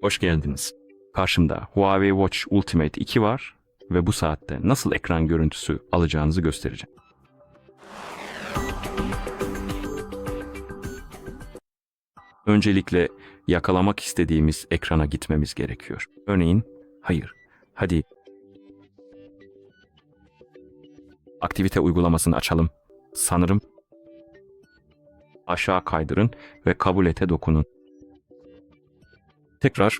Hoş geldiniz. Karşımda Huawei Watch Ultimate 2 var ve bu saatte nasıl ekran görüntüsü alacağınızı göstereceğim. Öncelikle yakalamak istediğimiz ekrana gitmemiz gerekiyor. Örneğin, hayır, hadi aktivite uygulamasını açalım. Sanırım aşağı kaydırın ve kabul ete dokunun. Tekrar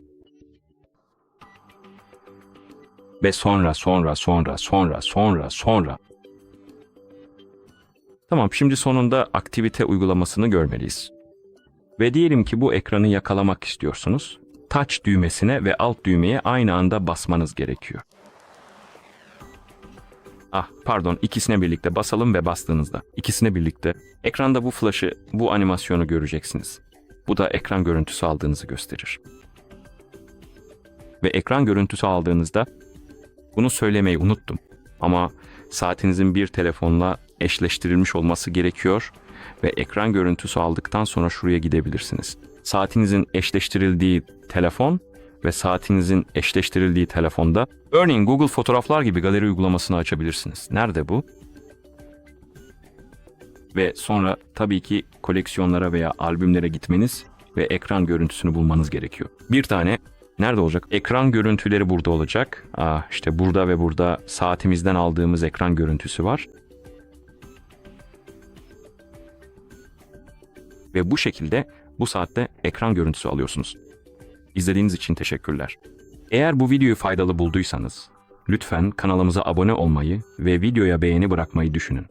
ve sonra sonra sonra sonra sonra sonra Tamam şimdi sonunda aktivite uygulamasını görmeliyiz. Ve diyelim ki bu ekranı yakalamak istiyorsunuz. Touch düğmesine ve alt düğmeye aynı anda basmanız gerekiyor. Ah pardon ikisine birlikte basalım ve bastığınızda ikisine birlikte ekranda bu flash'ı bu animasyonu göreceksiniz. Bu da ekran görüntüsü aldığınızı gösterir. Ve ekran görüntüsü aldığınızda bunu söylemeyi unuttum. Ama saatinizin bir telefonla eşleştirilmiş olması gerekiyor ve ekran görüntüsü aldıktan sonra şuraya gidebilirsiniz. Saatinizin eşleştirildiği telefon ve saatinizin eşleştirildiği telefonda örneğin Google Fotoğraflar gibi galeri uygulamasını açabilirsiniz. Nerede bu? Ve sonra tabii ki koleksiyonlara veya albümlere gitmeniz ve ekran görüntüsünü bulmanız gerekiyor. Bir tane nerede olacak? Ekran görüntüleri burada olacak. Ah işte burada ve burada saatimizden aldığımız ekran görüntüsü var. Ve bu şekilde bu saatte ekran görüntüsü alıyorsunuz. İzlediğiniz için teşekkürler. Eğer bu videoyu faydalı bulduysanız lütfen kanalımıza abone olmayı ve videoya beğeni bırakmayı düşünün.